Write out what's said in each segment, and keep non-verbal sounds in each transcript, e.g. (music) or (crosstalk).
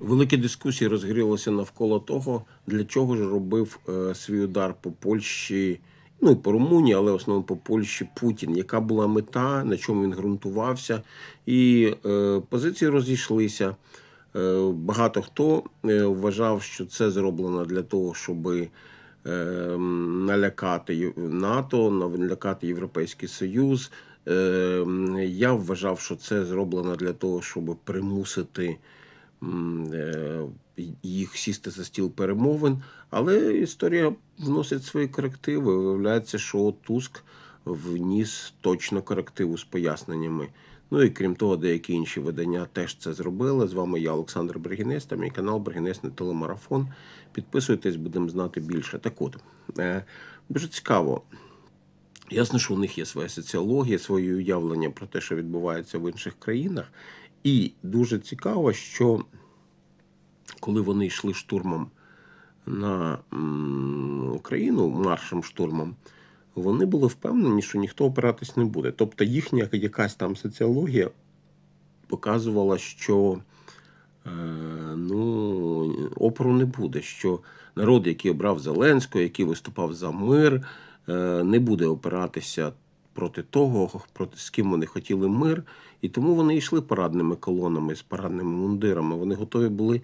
Великі дискусії розгорілися навколо того, для чого ж робив е, свій удар по Польщі, ну і по Румунії, але в основному по Польщі Путін. Яка була мета, на чому він ґрунтувався, і е, позиції розійшлися. Е, багато хто е, вважав, що це зроблено для того, щоб е, налякати НАТО, налякати Європейський Союз. Е, я вважав, що це зроблено для того, щоб примусити їх сісти за стіл перемовин. Але історія вносить свої корективи. Виявляється, що Туск вніс точно корективу з поясненнями. Ну і крім того, деякі інші видання теж це зробили. З вами я, Олександр Бригінець, та мій канал Бригінець телемарафон. Підписуйтесь, будемо знати більше. Так от, е, дуже цікаво. Ясно, що у них є своя соціологія, своє уявлення про те, що відбувається в інших країнах. І дуже цікаво, що коли вони йшли штурмом на Україну, маршем штурмом, вони були впевнені, що ніхто опиратись не буде. Тобто їхня якась там соціологія показувала, що е, ну, опору не буде, що народ, який обрав Зеленського, який виступав за мир, е, не буде опиратися проти того, проти з ким вони хотіли мир. І тому вони йшли парадними колонами з парадними мундирами. Вони готові були е,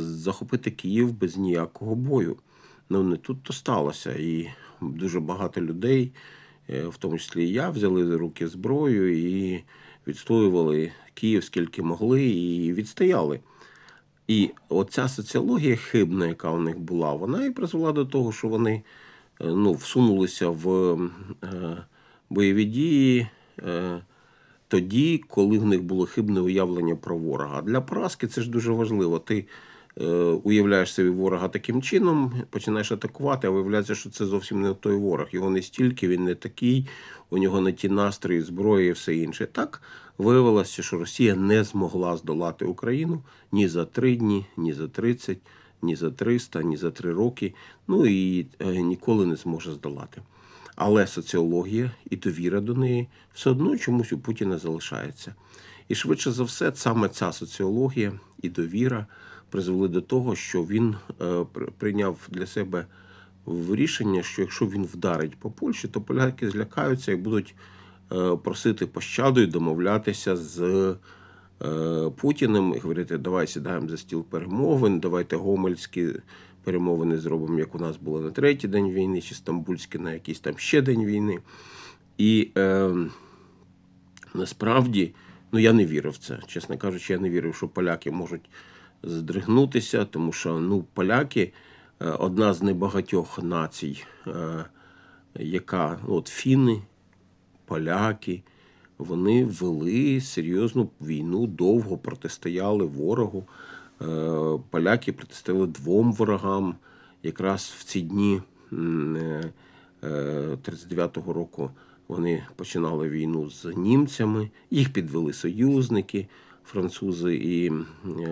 захопити Київ без ніякого бою. Ну не тут то сталося. І дуже багато людей, е, в тому числі і я, взяли за руки зброю і відстоювали Київ скільки могли, і відстояли. І оця соціологія хибна, яка у них була, вона і призвела до того, що вони ну, всунулися в е, бойові дії е, тоді, коли в них було хибне уявлення про ворога. Для поразки це ж дуже важливо. Ти е, уявляєш собі ворога таким чином, починаєш атакувати, а виявляється, що це зовсім не той ворог. Його не стільки, він не такий, у нього не ті настрої, зброї і все інше. Так виявилося, що Росія не змогла здолати Україну ні за три дні, ні за 30, ні за 300, ні за три роки. Ну і е, ніколи не зможе здолати. Але соціологія і довіра до неї все одно чомусь у Путіна залишається. І швидше за все, саме ця соціологія і довіра призвели до того, що він е, прийняв для себе рішення, що якщо він вдарить по Польщі, то поляки злякаються і будуть е, просити пощаду і домовлятися з Путіним і говорити, давай сідаємо за стіл перемовин, давайте гомельські перемовини зробимо, як у нас було на третій день війни, чи стамбульські на якийсь там ще день війни. І е, насправді, ну я не вірив в це. Чесно кажучи, я не вірив, що поляки можуть здригнутися, тому що ну, поляки е, одна з небагатьох націй, е, яка от фіни, поляки, вони вели серйозну війну, довго протистояли ворогу. Е, Поляки протистояли двом ворогам. Якраз в ці дні м, е, е, 39-го року вони починали війну з німцями. Їх підвели союзники, французи і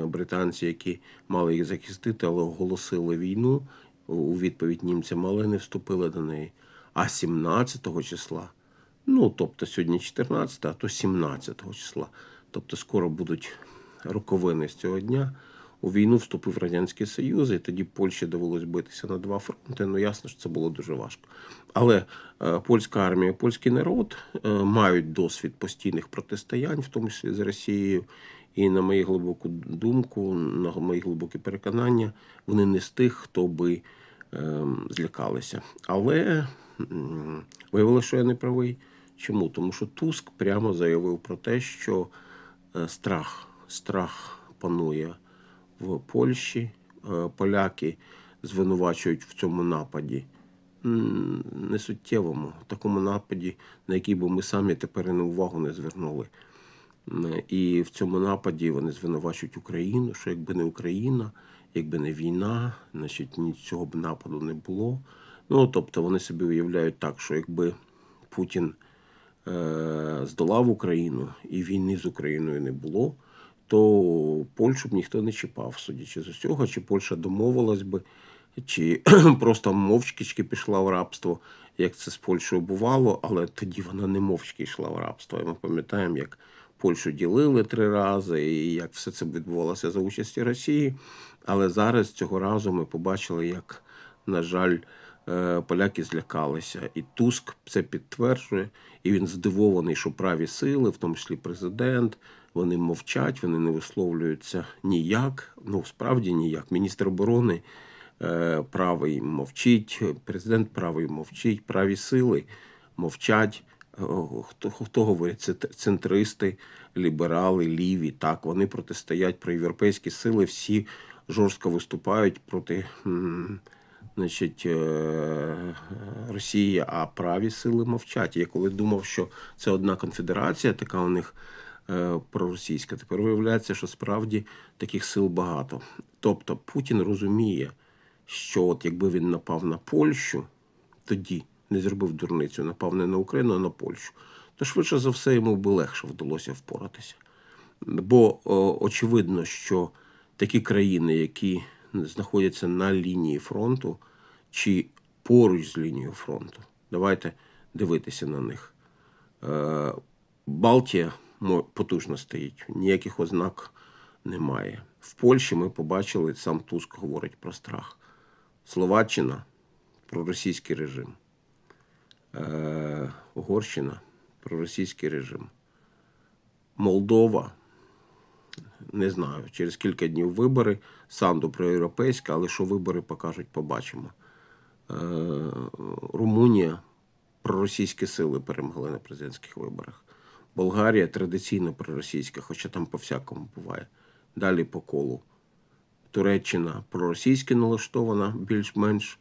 британці, які мали їх захистити, але оголосили війну у відповідь німцям, але не вступили до неї. А 17 числа Ну, тобто сьогодні 14, а то 17 числа. Тобто скоро будуть роковини з цього дня. У війну вступив Радянський Союз, і тоді Польщі довелось битися на два фронти. Ну, ясно, що це було дуже важко. Але е, польська армія, польський народ е, мають досвід постійних протистоянь, в тому числі з Росією. І на мою глибоку думку, на мої глибокі переконання, вони не з тих, хто би злякалися. Але виявилося, що я не правий. Чому? Тому що Туск прямо заявив про те, що е, страх, страх панує в Польщі. Е, Поляки звинувачують в цьому нападі несуттєвому, такому нападі, на який би ми самі тепер на увагу не звернули. І в цьому нападі вони звинувачують Україну, що якби не Україна, якби не війна, значить ні цього б нападу не було. Ну тобто вони собі уявляють так, що якби Путін е, здолав Україну і війни з Україною не було, то Польщу б ніхто не чіпав, судячи з усього, чи Польща домовилась би, чи (clears throat) просто мовчки пішла в рабство, як це з Польщею бувало, але тоді вона не мовчки йшла в рабство. І ми пам'ятаємо, як Польщу ділили три рази, і як все це відбувалося за участі Росії. Але зараз цього разу ми побачили, як, на жаль, е, поляки злякалися. І Туск це підтверджує, і він здивований, що праві сили, в тому числі президент, вони мовчать, вони не висловлюються ніяк. Ну, справді ніяк. Міністр оборони е, правий мовчить, президент правий мовчить, праві сили мовчать. Хто, хто говорить? Це центристи, ліберали, ліві. Так, вони протистоять проєвропейські сили, всі жорстко виступають проти значить, е, Росії, а праві сили мовчать. Я коли думав, що це одна конфедерація, така у них е, проросійська, тепер виявляється, що справді таких сил багато. Тобто Путін розуміє, що от якби він напав на Польщу, тоді не зробив дурницю, напав не на Україну, а на Польщу, то швидше за все йому би легше вдалося впоратися. Бо о, очевидно, що такі країни, які знаходяться на лінії фронту чи поруч з лінією фронту, давайте дивитися на них. Е, Балтія потужно стоїть, ніяких ознак немає. В Польщі ми побачили, сам Туск говорить про страх. Словаччина про російський режим. Е, Угорщина про російський режим. Молдова. Не знаю, через кілька днів вибори. Санду проєвропейська, але що вибори покажуть, побачимо. Е, Румунія проросійські сили перемогли на президентських виборах. Болгарія традиційно проросійська, хоча там по-всякому буває. Далі по колу. Туреччина проросійськи налаштована більш-менш.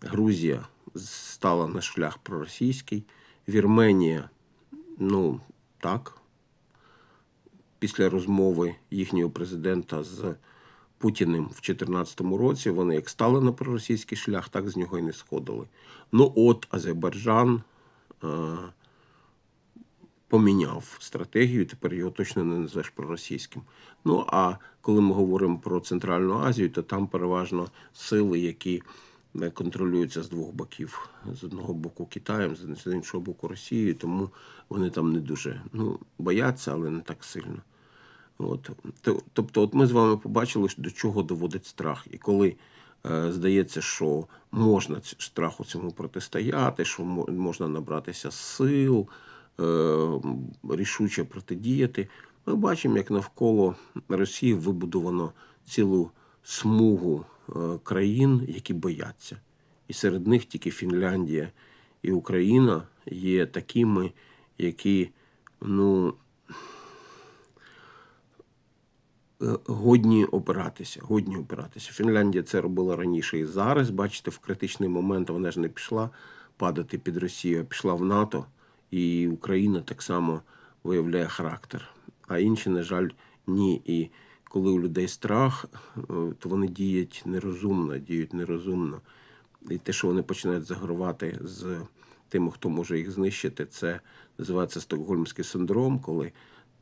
Грузія стала на шлях проросійський. Вірменія, ну так, після розмови їхнього президента з Путіним в 2014 році, вони як стали на проросійський шлях, так з нього і не сходили. Ну, от Азербайджан е, поміняв стратегію, тепер його точно не назвеш проросійським. Ну а коли ми говоримо про Центральну Азію, то там переважно сили, які е, контролюються з двох боків: з одного боку Китаєм, з іншого боку Росією, тому вони там не дуже ну, бояться, але не так сильно. От. Тобто, от ми з вами побачили, до чого доводить страх. І коли е, здається, що можна страху цьому протистояти, що мо- можна набратися сил, е, рішуче протидіяти, ми бачимо, як навколо Росії вибудовано цілу смугу е, країн, які бояться. І серед них тільки Фінляндія і Україна є такими, які, ну, е, годні опиратися. Годні опиратися. Фінляндія це робила раніше і зараз. Бачите, в критичний момент вона ж не пішла падати під Росію, а пішла в НАТО, і Україна так само виявляє характер. А інші, на жаль, ні. І коли у людей страх, е, то вони діють нерозумно, діють нерозумно. І те, що вони починають загравати з тими, хто може їх знищити, це називається стокгольмський синдром, коли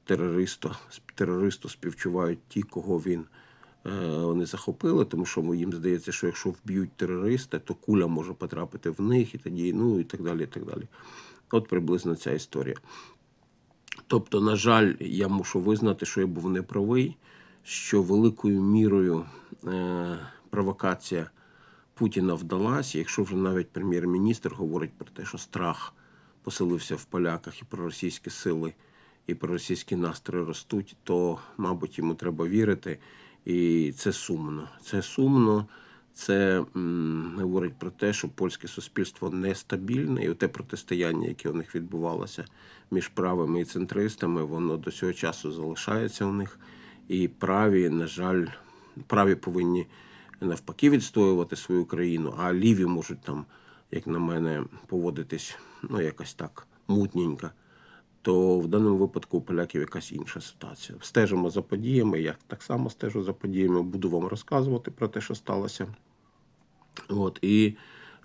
терористу, терористу співчувають ті, кого він е, вони захопили, тому що їм здається, що якщо вб'ють терориста, то куля може потрапити в них і тоді, ну і так далі. і так далі. От приблизно ця історія. Тобто, на жаль, я мушу визнати, що я був неправий, що великою мірою е, провокація Путіна вдалася. Якщо вже навіть прем'єр-міністр говорить про те, що страх поселився в поляках і проросійські сили, і проросійські настрої ростуть, то, мабуть, йому треба вірити. І це сумно. Це сумно. Це м, говорить про те, що польське суспільство нестабільне, і те протистояння, яке у них відбувалося між правими і центристами, воно до цього часу залишається у них. І праві, на жаль, праві повинні навпаки відстоювати свою країну, а ліві можуть там, як на мене, поводитись ну якось так мутненько. То в даному випадку у поляків якась інша ситуація. Стежимо за подіями. Я так само стежу за подіями, буду вам розказувати про те, що сталося. От, і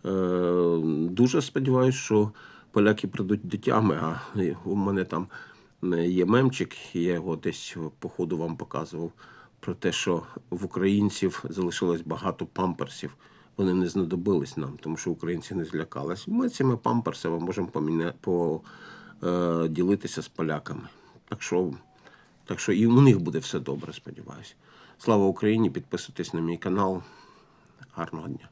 е, дуже сподіваюся, що поляки прийдуть до тями. А у мене там е, є мемчик, я його десь по ходу вам показував про те, що в українців залишилось багато памперсів. Вони не знадобились нам, тому що українці не злякались. Ми цими памперсами можемо поміня... по, е, з поляками. Так що, так що і у них буде все добре, сподіваюся. Слава Україні! Підписуйтесь на мій канал. Гарного дня!